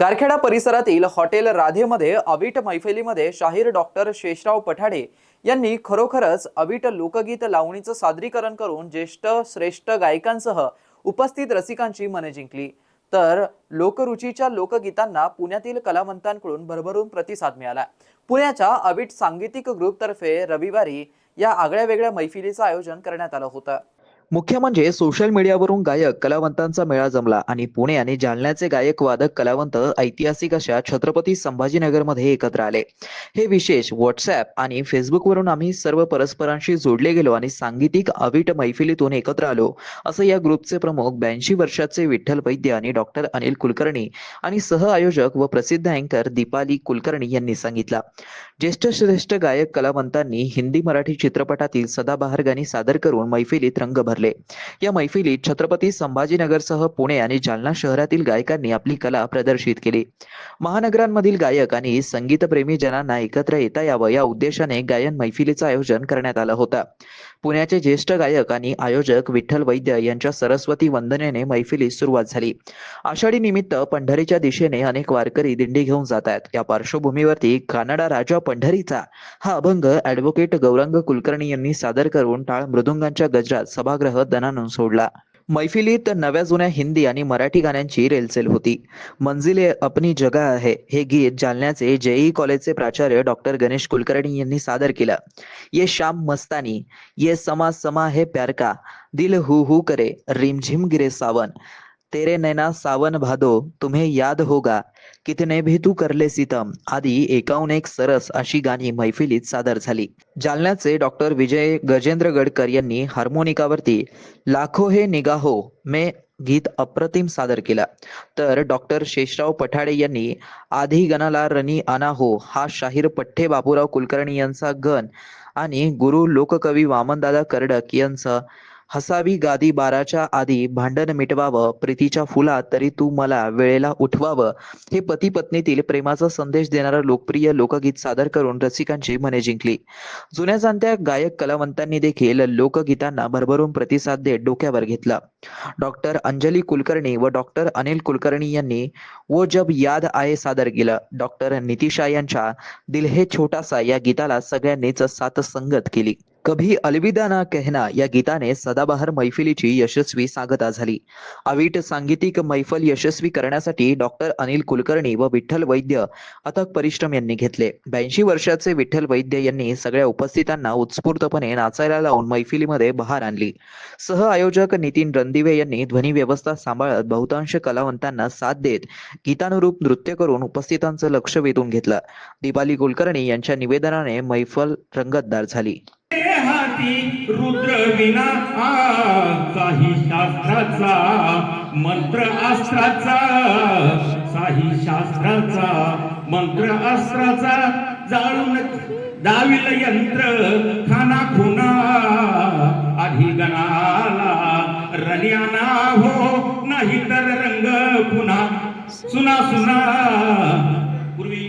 गारखेडा परिसरातील हॉटेल राधेमध्ये अवीट मैफिलीमध्ये शाहीर डॉक्टर शेषराव पठाडे यांनी खरोखरच अवीट लोकगीत लावणीचं सादरीकरण करून ज्येष्ठ श्रेष्ठ गायकांसह उपस्थित रसिकांची मने जिंकली. तर लोकरुचीच्या लोकगीतांना पुण्यातील कलावंतांकडून भरभरून प्रतिसाद मिळाला. पुण्याच्या अवीट सांगीतिक ग्रुपतर्फे रविवारी या आगळ्या वेगळ्या मैफिलीचं आयोजन करण्यात आलं होतं. मुख्य म्हणजे सोशल मीडियावरून गायक कलावंतांचा मेळा जमला आणि पुणे आणि जालन्याचे गायक वादक कलावंत ऐतिहासिक अशा छत्रपती संभाजीनगरमध्ये एकत्र आले. हे विशेष व्हॉट्सॲप आणि फेसबुकवरून आम्ही सर्व परस्परांशी जोडले गेलो आणि सांगीतिक अवीट मैफिलीतून एकत्र आलो असं या ग्रुपचे प्रमुख ब्याऐंशी वर्षाचे विठ्ठल वैद्य आणि डॉक्टर अनिल कुलकर्णी आणि सह आयोजक व प्रसिद्ध अँकर दीपाली कुलकर्णी यांनी सांगितला. ज्येष्ठ श्रेष्ठ गायक कलावंतांनी हिंदी मराठी चित्रपटातील सदाबहार गाणी सादर करून मैफिलीत रंग भरले या मैफिलीत छत्रपती संभाजीनगरसह पुणे आणि जालना शहरातील गायकांनी आपली कला प्रदर्शित केली. महानगरांमधील गायक आणि संगीतप्रेमी जनांना एकत्र येता यावं या उद्देशाने गायन मैफिलीचं आयोजन करण्यात आलं होतं. पुण्याचे ज्येष्ठ गायक आणि आयोजक विठ्ठल वैद्य यांच्या सरस्वती वंदनेने मैफिलीस सुरुवात झाली. आषाढी निमित्त पंढरीच्या दिशेने अनेक वारकरी दिंडी घेऊन जात आहेत. या पार्श्वभूमीवरती कानडा राजा पंढरीचा हा अभंग ऍडव्होकेट गौरंग कुलकर्णी यांनी सादर करून टाळ मृदुंगांच्या गजरात सभागृह दनानून सोडला. मैफिलीत नव्या जुन्या हिंदी आणि मराठी गाण्यांची रेलचेल होती. मंजिले अपनी जगा आहे हे गीत जालन्याचे जेई कॉलेजचे प्राचार्य डॉक्टर गणेश कुलकर्णी यांनी सादर केलं. ये श्याम मस्तानी ये समा समा हे प्यार का दिल हु हु करे रिमझिम गिरे सावन. तेरे नैना सावन भादो तुम्हे याद होगा कितने भी तू करले सितम आदी एकाहून एक सरस अशी गाणी मैफिलीत सादर झाली. जालन्याचे डॉक्टर विजय गजेंद्र गडकर यांनी हार्मोनिकावरती लाखो हे निगाहो मे गीत अप्रतिम सादर केला. तर डॉक्टर शेषराव पठाडे यांनी आधी गणाला रनी अनाहो हा शाहीर पठ्ठे बापूराव कुलकर्णी यांचा गण आणि गुरु लोककवी वामनदादा कर्डक यांचं हसावी गादी बाराच्या आधी भांडण मिटवावं प्रीतीच्या फुलात तरी तू मला वेळेला उठवावं हे पती पत्नीतील प्रेमाचा संदेश देणारं लोकप्रिय लोकगीत सादर करून रसिकांची मने जिंकली. जुन्या जाणत्या गायक कलावंतांनी देखील लोकगीतांना भरभरून प्रतिसाद देत डोक्यावर घेतला. डॉक्टर अंजली कुलकर्णी व डॉक्टर अनिल कुलकर्णी यांनी वो जब याद आये सादर केलं. डॉक्टर नितिशा यांच्या दिल हे छोटासा या गीताला सगळ्यांनीच साथ संगत केली. कभी अलविदा ना कहना या गीताने सदाबहार मैफिलीची यशस्वी सांगता झाली. अवीट सांगीतिक मैफल यशस्वी करण्यासाठी डॉक्टर अनिल कुलकर्णी व विठ्ठल वैद्य अथक परिश्रम यांनी घेतले. ब्याऐंशी वर्षाचे विठ्ठल वैद्य यांनी सगळ्या उपस्थितांना उत्स्फूर्तपणे नाचायला लावून मैफिलीमध्ये बहार आणली. सह आयोजक नितीन रणदिवे यांनी ध्वनी व्यवस्था सांभाळत बहुतांश कलावंतांना साथ देत गीतानुरूप नृत्य करून उपस्थितांचं लक्ष वेधून घेतलं. दीपाली कुलकर्णी यांच्या निवेदनाने मैफल रंगतदार झाली. हाती रुद्र विना शास्त्राचा मंत्र अस्त्राचा साही शास्त्राचा मंत्र अस्त्राचा जाळून दाविल यंत्र खाना खुना आधी गणाला रण्याना हो नाही तर रंग पुन्हा सुना सुना. पूर्वी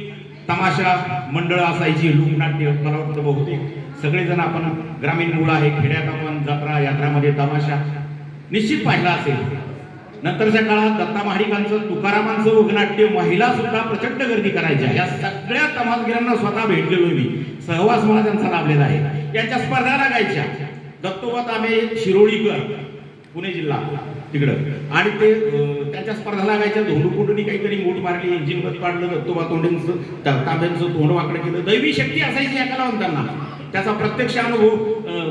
तमाशा मंडळ असायची लोकनाट्य मला वाटतं बहुतेक. सगळेजण आपण ग्रामीण मुलं आहे खेड्यात आपण जत्रा यात्रामध्ये तमाशा निश्चित पाहिला असेल. नंतरच्या काळात दत्ता महाडिकांचं तुकारामांचं उगनाट्य महिला सुद्धा प्रचंड गर्दी करायच्या या सगळ्या तमासगिरांना स्वतः भेटलेलो मी. सहवास मला त्यांचा लाभलेला आहे. यांच्या स्पर्धा लागायच्या. दत्तोबा तांबे शिरोळीकर पुणे जिल्हा तिकडं. आणि ते त्यांच्या स्पर्धा लागायच्या. धोंडूकुंडनी काहीतरी मूठ मारली इंजिन बंद पाडलं दत्तोबा तोंडेंचं तांब्यांचं तोंड वाकडं केलं. दैवी शक्ती असायची या कलावंतांना. त्याचा प्रत्यक्ष अनुभव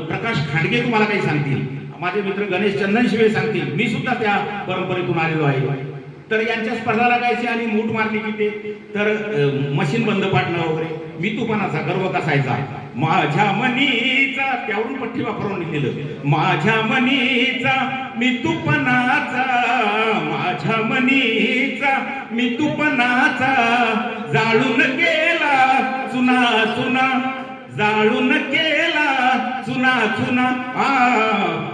प्रकाश खांडगे तुम्हाला काही सांगतील. माझे मित्र गणेश चंदन शिवे सांगतील. मी सुद्धा त्या परंपरेतून आलेलो आहे. तर यांच्या स्पर्धा लागायची आणि मूठ मारली की ते तर मशीन बंद पाडणं वगैरे. मी तुपणाचा गर्व कसायचा. माझ्या मनीचा त्यावरून पट्टी वापरून दिलं माझ्या मनीचा मी तुपणाचा माझ्या मनीचा मी तुपणाचा जाळून गेला सुना सुना. जाळून केला चुना चुना. आ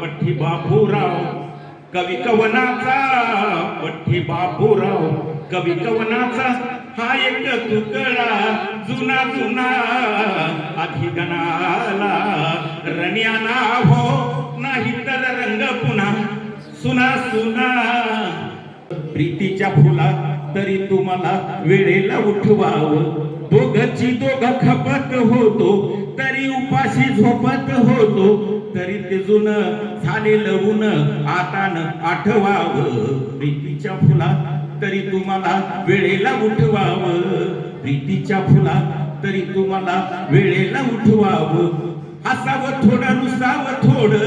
पठ्ठी बापूराव कवी कवनाचा पठ्ठी बापूराव कवी कवनाचा. हा एक तुकडा जुना जुना आधी गणाला रण्याना हो नाही तर रंग पुन्हा. सुना सुना. प्रीतीच्या फुला तरी तुम्हाला वेळेला उठवावं. दोघची दोघ खपत होतो तरी उपाशी झोपत होतो तरी ते जुन झालेलं ऊन आता न आठवावं. प्रीतीच्या फुला तरी तुम्हाला वेळेला उठवावं. प्रीतीच्या फुला तरी तुम्हाला वेळेला उठवावं. हसावं थोडं रुसावं थोडं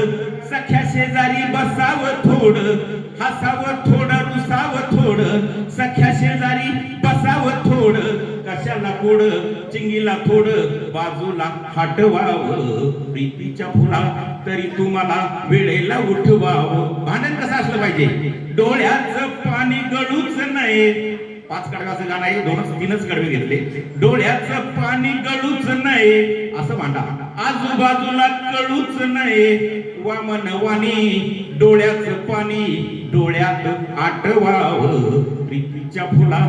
सख्या शेजारी बसावं थोडं. हसावं थोडं रुसावं थोडं सख्या शेजारी बसावं थोडं. कशाला कोड? चिंगीला थोडं बाजूला हटवावं प्रीतीच्या फुला तरी तुम्हाला वेळेला उठवावं. भांडण कसं असलं पाहिजे? डोळ्याचं पाणी गळूच नाही पाच कडकाचं गाणं आहे दोनच तीनच कडवे घेतले. डोळ्याचं पाणी गळूच नाही असं भांडा. आजूबाजूला कळूच नाही वामन वाणी डोळ्याचं पाणी डोळ्यात आठवावं प्रीतीच्या फुला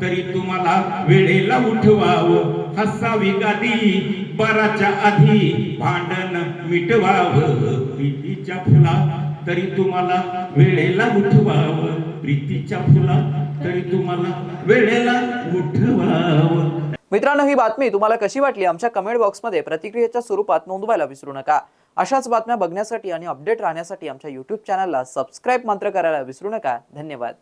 तरी तुम्हाला वेळेला उठवावं. हसावी गादी बराच्या आधी भांडण मिटवावं. प्रीतीच्या फुला तरी तुम्हाला वेळेला उठवावं. प्रीतीच्या फुला तरी तुम्हाला वेळेला उठवावं. मित्रांनो ही बातमी तुम्हाला कशी वाटली? आमच्या कमेंट बॉक्समध्ये प्रतिक्रियेच्या स्वरूपात नोंदवायला विसरू नका. अशाच बातम्या बघण्यासाठी आणि अपडेट राहण्यासाठी आमच्या यूट्यूब चॅनलला सबस्क्राईब मात्र करायला विसरू नका. धन्यवाद.